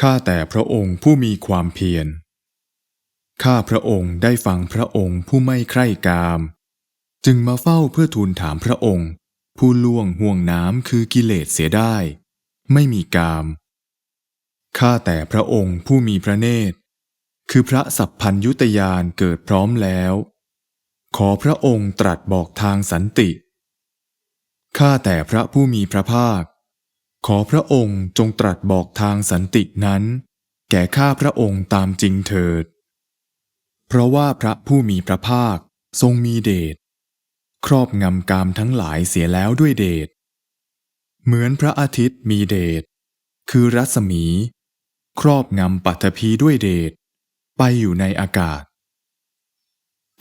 ข้าแต่พระองค์ผู้มีความเพียร ข้าพระองค์ได้ฟังพระองค์ผู้ไม่ใคร่กาม จึงมาเฝ้าเพื่อทูลถามพระองค์ ผู้ล่วงห่วงน้ำคือกิเลสเสียได้ ไม่มีกาม ข้าแต่พระองค์ผู้มีพระเนตร คือพระสัพพัญยุตยานเกิดพร้อมแล้ว ขอพระองค์ตรัสบอกทางสันติ ข้าแต่พระผู้มีพระภาค ขอพระองค์จงตรัสบอกทางสันตินั้น แก่ข้าพระองค์ตามจริงเถิด เพราะว่าพระผู้มีพระภาคทรงมีเดชครอบงำกามทั้งหลายเสียแล้วด้วยเดชเหมือนพระอาทิตย์มีเดชคือรัศมี ครอบงำปัทภีด้วยเดชไปอยู่ในอากาศ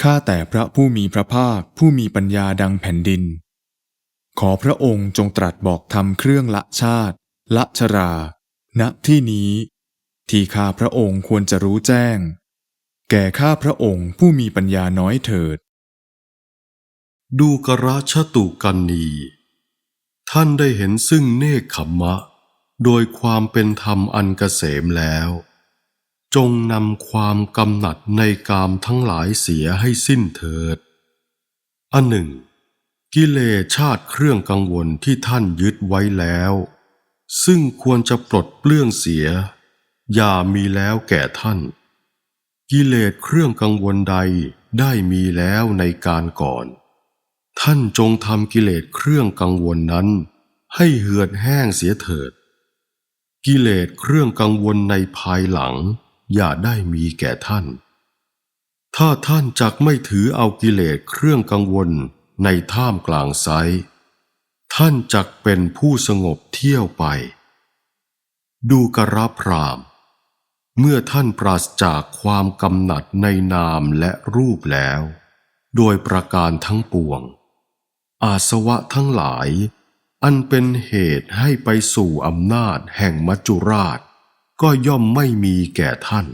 ข้าแต่พระผู้มีพระภาคผู้มีปัญญาดังแผ่นดิน ขอพระองค์จงตรัสบอกธรรมเครื่องละชาติ ละชรา ณที่นี้ ที่ข้าพระองค์ควรจะรู้แจ้ง แก่ข้าพระองค์ผู้มีปัญญาน้อยเถิด ดูกราชตุกันนี ท่านได้เห็นซึ่งเนคขมมะ โดยความเป็นธรรมอันเกษมแล้ว จงนำความกำหนัดในกามทั้งหลายเสียให้สิ้นเถิดอันหนึ่ง กิเลสชาติเครื่องกังวลที่ท่านยึดไว้แล้ว ซึ่งควรจะปลดเปลื้องเสีย อย่ามีแล้วแก่ท่าน กิเลสเครื่องกังวลใดได้มีแล้วในการก่อน ท่านจงทำกิเลสเครื่องกังวลนั้น ให้เหือดแห้งเสียเถิด กิเลสเครื่องกังวลในภายหลัง อย่าได้มีแก่ท่าน ถ้าท่านจักไม่ถือเอากิเลสเครื่องกังวล ในท่ามกลางไซท่านจักเป็นผู้สงบเที่ยวไป ดูกระพรามเมื่อท่านปราศจากความกำหนัดในนามและรูปแล้ว โดยประการทั้งปวง อาสวะทั้งหลาย อันเป็นเหตุให้ไปสู่อำนาจแห่งมัจจุราช ก็ย่อมไม่มีแก่ท่าน